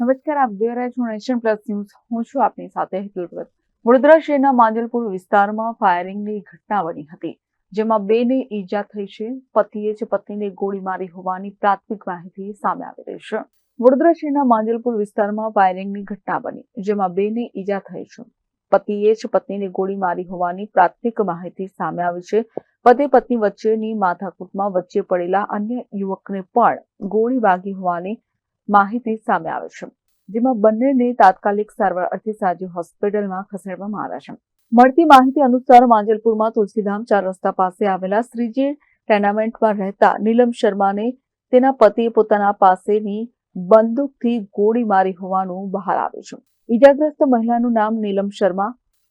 નમસ્કાર, આપ જોઈ રહ્યા છો નેશન પ્લસ ન્યૂઝ. હું છું આપની સાથે હેતુલ ભગત. વડોદરા શહેરના માંજલપુર વિસ્તારમાં ફાયરિંગની ઘટના બની હતી, જેમાં બેને ઈજા થઈ છે. પતિએ જ પત્નીને ગોળી મારી હોવાની પ્રાથમિક માહિતી સામે આવી રહી છે. વડોદરા શહેરના માંજલપુર વિસ્તારમાં ફાયરિંગની ઘટના બની, જેમાં બેને ઈજા થઈ છે. પતિએ જ પત્નીને ગોળી મારી હોવાની પ્રાથમિક માહિતી સામે આવી છે. પતિ પત્ની વચ્ચેની માથાકૂટમાં વચ્ચે પડેલા અન્ય યુવકને પણ ગોળી વાગી હોવાની માહિતી સામે આવે છે, જેમાં બંનેને તાત્કાલિક સારવાર અર્થે સાજી હોસ્પિટલમાં ખસેડવામાં આવ્યા છે. મળતી માહિતી અનુસાર માંજલપુરમાં તુલસીધામ ચાર રસ્તા પાસે આવેલા શ્રીજી ટેનામેન્ટમાં રહેતા નીલમ શર્માને તેના પતિએ પોતાના પાસેની બંદૂકથી ગોળી મારી હોવાનું બહાર આવ્યું છે. ઈજાગ્રસ્ત મહિલાનું નામ નીલમ શર્મા,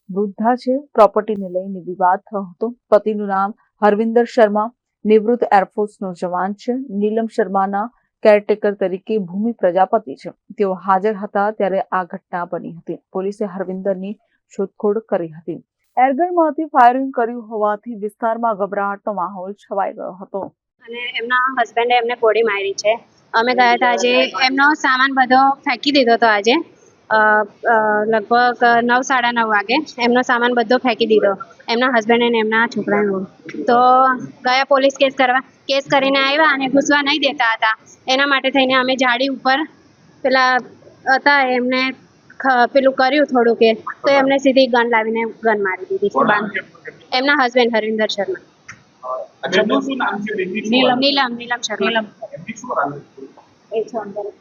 વૃદ્ધા છે, પ્રોપર્ટીને લઈને વિવાદ થયો હતો. પતિનું નામ હરવિંદર શર્મા, નિવૃત્ત એરફોર્સનો જવાન છે. નીલમ શર્માના કેરટેકર તરીકે ભૂમિ પ્રજાપતિ છે. તેઓ હાજર હતા ત્યારે આ ઘટના બની હતી. પોલીસે હરવિંદરની શોધખોળ કરી હતી. એરગનમાંથી ફાયરિંગ કર્યું હોવાથી વિસ્તારમાં ગભરાટનો માહોલ છવાઈ ગયો હતો. અને એમના હસબન્ડે એમને ગોળી મારી છે. અમે ગયા હતા આજે. એમનો સામાન બધો ફેંકી દીધો હતો આજે. લગભગ નવ સાડા નવ વાગે એમનો સામાન બધો ફેંકી દીધો. એમના હસબન્ડ અને એમના છોકરાનો તો ગયા પોલીસ કેસ કરવા કેસ કરીને આવ્યા અને ઘૂસવા નહીં દેતા હતા. એના માટે થઈને અમે જાડી ઉપર પેલા હતા એમને પેલું કર્યું થોડું કે તો એમને સીધી ગન લાવીને ગન મારી દીધી છે એમના હસબન્ડ હરિન્દર શર્મા. વાત? નીલમ નીલમ શર્મા.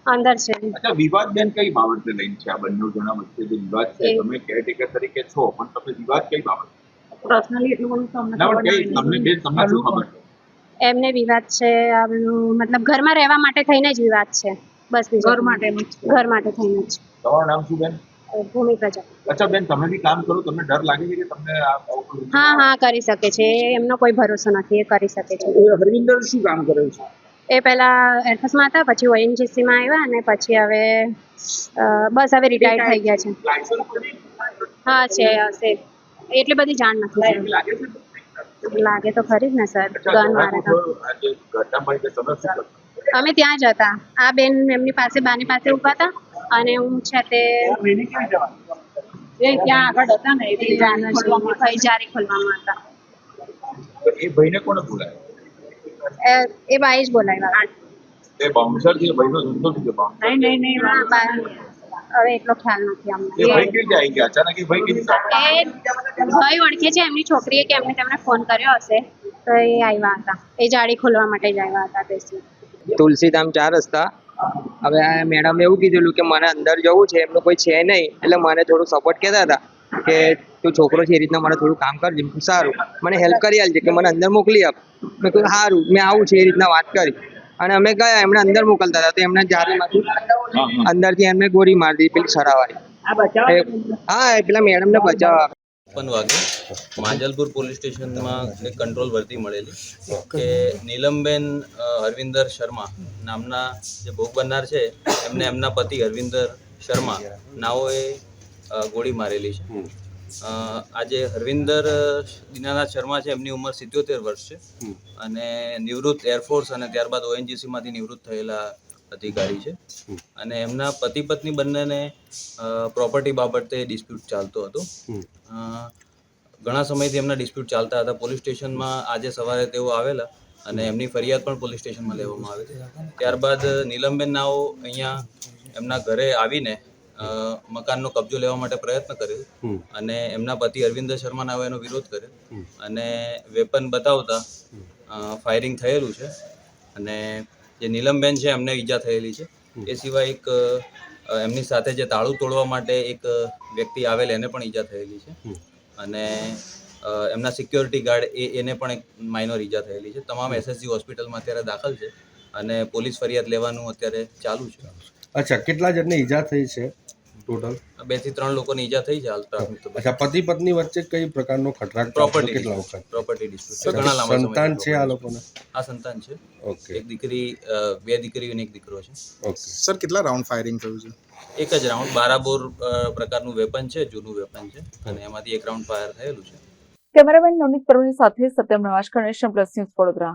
અંદર છે. અચ્છા વિવાદ બેન કઈ બાબતને લઈને છે? આ બંને જણા વચ્ચે જે વિવાદ છે તમે કેરટેકર તરીકે છો પણ તમે વિવાદ કઈ બાબત? પર્સનલી એટલું બધું તમને ખબર નથી. તમને બે તમને શું ખબર? છે એમને વિવાદ છે મતલબ ઘરમાં રહેવા માટે થઈને જ વિવાદ છે. બસ ઘર માટે ઘર માટે થઈને જ. તમારું નામ શું બેન? ભૂમિ પ્રજા. અચ્છા બેન તમે બી કામ કરો તમને ડર લાગે છે કે તમને હા હા કરી શકે છે. એમનો કોઈ ભરોસો નથી એ કરી શકે છે. હરવિંદર શું કામ કરે છે? એ પહેલા એરફોર્સમાં હતા, પછી ઓએનજીસીમાં આવ્યા અને પછી હવે બસ હવે રિટાયર થઈ ગયા છે. હા, છે, હશે. એટલી બધી જાણ નથી લાગે તો ખરી જ ને, સર. ગન મારે? અમે ત્યાં જ હતા. આ બેન એમની પાસે, બાની પાસે ઊભા હતા અને હું છે તે ત્યાં આગળ હતા ને, એ જાણ ખોલવામાં હતા. એ ભાઈને કોણે બોલાયો એ- એ બાઈ જ બોલાવ્યા. એ બાઉન્સર છે ભાઈનો ધંધો છે બાઉન્સર નહીં નહીં નહીં હવે એટલો ખ્યાલ નથી એ ભાઈ કઈ જાય ગયા? અચાનક એ ભાઈ રીતે એ ભાઈ ઓળખે છે એમની છોકરીએ કે એમને તમને ફોન કર્યો હશે. તો એ આવ્યા હતા. એ જાળી ખોલવા માટે જ આવ્યા હતા બેસી તુલસીધામ ચાર રસ્તા. હવે આ મેડમે એવું કીધેલું કે મને અંદર જવું છે એમનું કોઈ છે નહીં. એટલે મને થોડું સપોર્ટ કહેતા હતા કે તું છોકરો છે એ રીતના મને થોડું કામ કરજે સારું. મને હેલ્પ કરી આલજે કે મને અંદર મોકલી આપ. મેં કહ્યું સારું મેં આવું છે એ રીતના વાત કરી. અને અમે ગયા એમને અંદર મોકલતા હતા તો એમને જારીમાંથી અંદરથી એમને ગોળી મારી દીધી પેલી સરાવાળી હા એ પેલા મેડમને બચાવવા. છપ્પન વાગે માંજલપુર પોલીસ સ્ટેશનમાં એક કંટ્રોલ વર્તી મળેલી કે નીલમબેન હરવિંદર શર્મા નામના જે ભોગ બનનાર છે એમને એમના પતિ હરવિંદર શર્મા નાઓએ ગોળી મારેલી છે. આજે હરવિંદર દીનાનાથ શર્મા છે એમની ઉંમર સિત્યોતેર વર્ષ છે. અને નિવૃત્ત એરફોર્સ અને ત્યારબાદ ઓએનજીસીમાંથી નિવૃત્ત થયેલા અધિકારી છે. અને એમના પતિ પત્ની બંનેને પ્રોપર્ટી બાબતે ડિસ્પ્યુટ ચાલતો હતો. ઘણા સમયથી એમના ડિસ્પ્યુટ ચાલતા હતા. પોલીસ સ્ટેશનમાં આજે સવારે તેઓ આવેલા અને એમની ફરિયાદ પણ પોલીસ સ્ટેશનમાં લેવામાં આવેલી ત્યારબાદ નીલમબેન નાઓ અહીંયા એમના ઘરે આવીને મકાનનો કબજો લેવા માટે પ્રયત્ન કર્યો અને એમના પતિ અરવિંદ શર્મા નાઓએ એનો વિરોધ કર્યો. અને વેપન બતાવતા ફાયરિંગ થયેલું છે. અને જે નીલમબેન છે એમને ઈજા થયેલી છે. એ સિવાય એક એમની સાથે જે તાળું તોડવા માટે એક વ્યક્તિ આવેલ એને પણ ઈજા થયેલી છે. અને એમના સિક્યોરિટી ગાર્ડ એ એને પણ એક માઇનોર ઈજા થયેલી છે. તમામ એસએસજી હોસ્પિટલમાં અત્યારે દાખલ છે. અને પોલીસ ફરિયાદ લેવાનું અત્યારે ચાલુ છે. અચ્છા કેટલા જણને ઈજા થઈ છે? ટોટલ બેથી ત્રણ લોકોની ઈજા થઈ છે હાલ પ્રાથમિક અચ્છા પતિ પત્ની વચ્ચે કઈ પ્રકારનો ખટરાક પ્રોપર્ટી કેટલા વખત? પ્રોપર્ટી ડિસ્પ્યુટ ઘણા લાંબા સંતાન છે આ લોકોને? આ સંતાન છે. ઓકે એક દીકરી બે દીકરીઓ અને એક દીકરો છે. ઓકે સર કેટલા રાઉન્ડ ફાયરિંગ થયું છે? એક જ રાઉન્ડ બારાબોર પ્રકારનું વેપન છે જૂનું વેપન છે. અને એમાંથી એક રાઉન્ડ ફાયર થયેલું છે. કેમેરામેન નવનીત પરવીન સાથે સત્યમ નવાશકર નેશન પ્લસ ન્યૂઝ વડોદરા.